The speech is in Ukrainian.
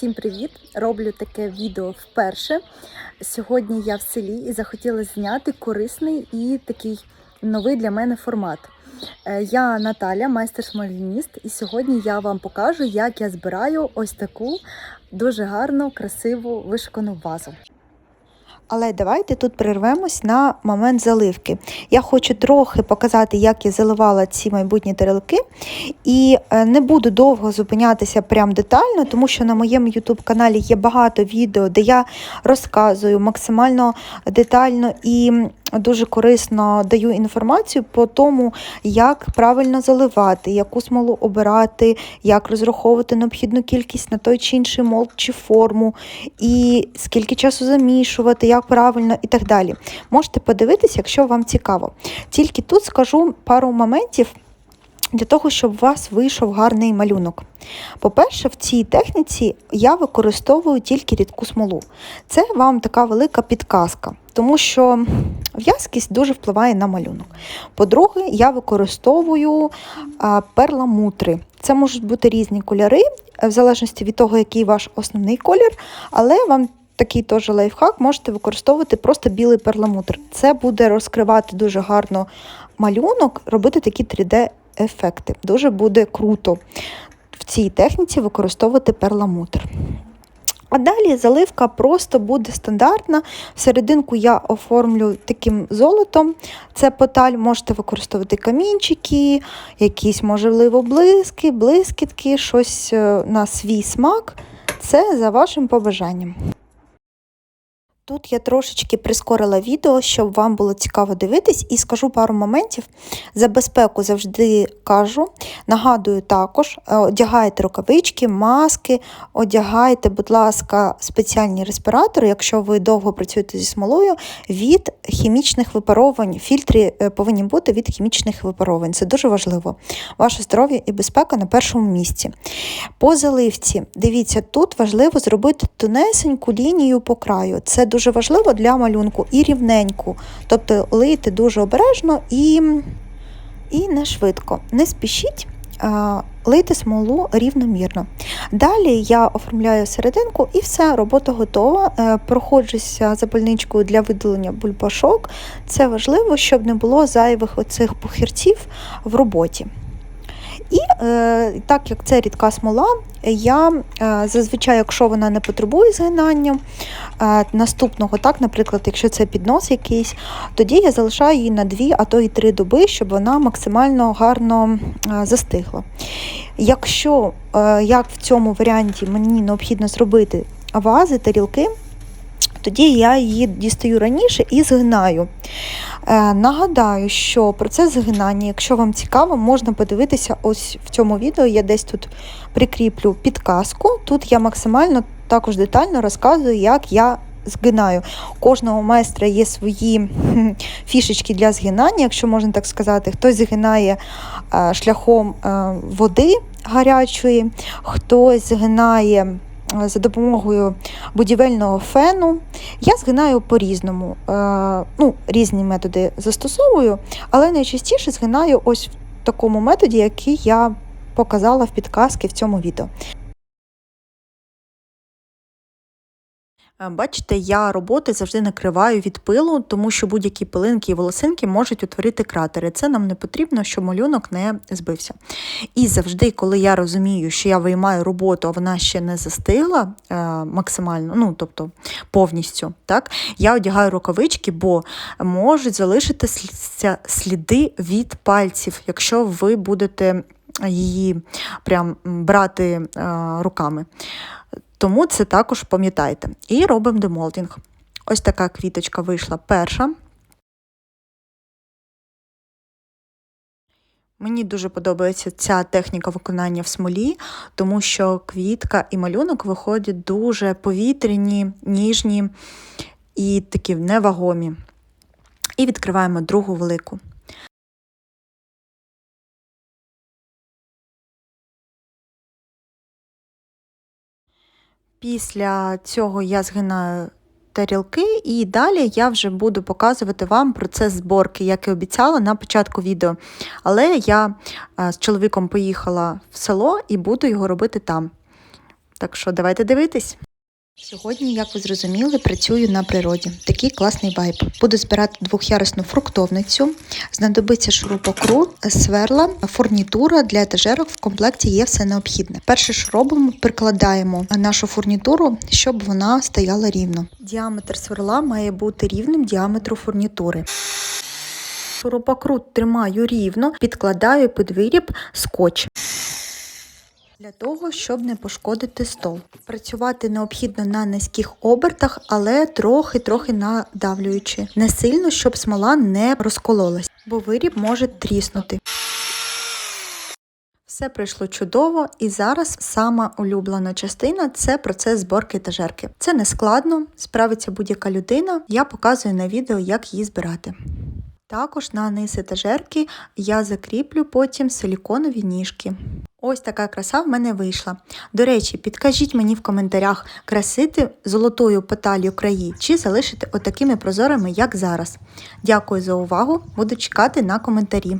Всім привіт! Роблю таке відео вперше. Сьогодні я в селі і захотіла зняти корисний і такий новий для мене формат. Е, Я Наталя, майстер-смолініст, і сьогодні я вам покажу, як я збираю ось таку дуже гарну, красиву вишикану вазу. Але давайте тут перервемось на момент заливки. Я хочу трохи показати, як я заливала ці майбутні тарілки. І е, не буду довго зупинятися прям детально, тому що на моєму YouTube каналі є багато відео, де я розказую максимально детально і дуже корисно даю інформацію по тому, як правильно заливати, яку смолу обирати, як розраховувати необхідну кількість на той чи інший молд чи форму, і скільки часу замішувати, як правильно і так далі. Можете подивитися, якщо вам цікаво. Тільки тут скажу пару моментів. Для того, щоб у вас вийшов гарний малюнок. По-перше, в цій техніці я використовую тільки рідку смолу. Це вам така велика підказка, тому що в'язкість дуже впливає на малюнок. По-друге, я використовую перламутри. Це можуть бути різні кольори, в залежності від того, який ваш основний колір, але вам такий теж лайфхак можете використовувати просто білий перламутр. Це буде розкривати дуже гарно малюнок, робити такі 3D-ефекти. Дуже буде круто в цій техніці використовувати перламутр. А далі заливка просто буде стандартна. Всерединку я оформлю таким золотом. Це поталь, можете використовувати камінчики, якісь, можливо, блиски, блискітки, щось е, на свій смак. Це за вашим побажанням. Тут я трошечки прискорила відео, щоб вам було цікаво дивитись, і скажу пару моментів. За безпеку завжди кажу. Нагадую також, е, одягайте рукавички, маски, одягайте, будь ласка, спеціальні респіратори, якщо ви довго працюєте зі смолою, від хімічних випаровань. Фільтри е, повинні бути від хімічних випаровань. Це дуже важливо. Ваше здоров'я і безпека на першому місці. По заливці, дивіться, тут важливо зробити тонесеньку лінію по краю. Це дуже дуже важливо для малюнку і рівненьку. Тобто лийте дуже обережно і і не швидко. Не спішіть, а, лийте смолу рівномірно. Далі я оформляю серединку і все, робота готова. Е, проходжуся запальничкою для видалення бульбашок. Це важливо, щоб не було зайвих оцих похирців в роботі. І е, так як це рідка смола, я е, зазвичай, якщо вона не потребує згинання е, наступного, так, наприклад, якщо це піднос якийсь, тоді я залишаю її на 2, а то і 3 доби, щоб вона максимально гарно е, застигла. Якщо, е, як в цьому варіанті, мені необхідно зробити вази, тарілки, тоді я її дістаю раніше і згинаю. Е, нагадаю, що процес згинання, якщо вам цікаво, можна подивитися ось в цьому відео. Я десь тут прикріплю підказку. Тут я максимально також детально розказую, як я згинаю. Кожного майстра є свої фішечки для згинання, якщо можна так сказати. Хтось згинає е, шляхом е, води гарячої, хтось згинає за допомогою будівельного фену. Я згинаю по-різному. Е, ну, Різні методи застосовую, але найчастіше згинаю ось в такому методі, який я показала в підказки в цьому відео. Бачите, я роботи завжди накриваю від пилу, тому що будь-які пилинки і волосинки можуть утворити кратери. Це нам не потрібно, щоб малюнок не збився. І завжди, коли я розумію, що я виймаю роботу, а вона ще не застигла е, максимально, ну тобто повністю, так, я одягаю рукавички, бо можуть залишитися сліди від пальців, якщо ви будете її прям брати е, руками. Тому це також пам'ятайте. І робимо демолдинг. Ось така квіточка вийшла перша. Мені дуже подобається ця техніка виконання в смолі, тому що квітка і малюнок виходять дуже повітряні, ніжні і такі невагомі. І відкриваємо другу велику. Після цього я згинаю тарілки, і далі я вже буду показувати вам процес зборки, як і обіцяла на початку відео. Але я з чоловіком поїхала в село і буду його робити там. Так що давайте дивитись. Сьогодні, як ви зрозуміли, працюю на природі. Такий класний вайб. Буду збирати двохярусну фруктовницю. Знадобиться шурупокрут, сверла, фурнітура для етажерок. В комплекті є все необхідне. Перше, що робимо, прикладаємо нашу фурнітуру, щоб вона стояла рівно. Діаметр сверла має бути рівним діаметру фурнітури. Шурупокрут тримаю рівно, підкладаю під виріб скотч. Для того, щоб не пошкодити стол. Працювати необхідно на низьких обертах, але трохи-трохи надавлюючи. Не сильно, щоб смола не розкололась, бо виріб може тріснути. Все пройшло чудово, і зараз сама улюблена частина це процес зборки етажерки. Це не складно, справиться будь-яка людина. Я показую на відео, як її збирати. Також на низ етажерки я закріплю потім силіконові ніжки. Ось така краса в мене вийшла. До речі, підкажіть мені в коментарях, красити золотою петалью краї чи залишити отакими прозорими, як зараз. Дякую за увагу, буду чекати на коментарі.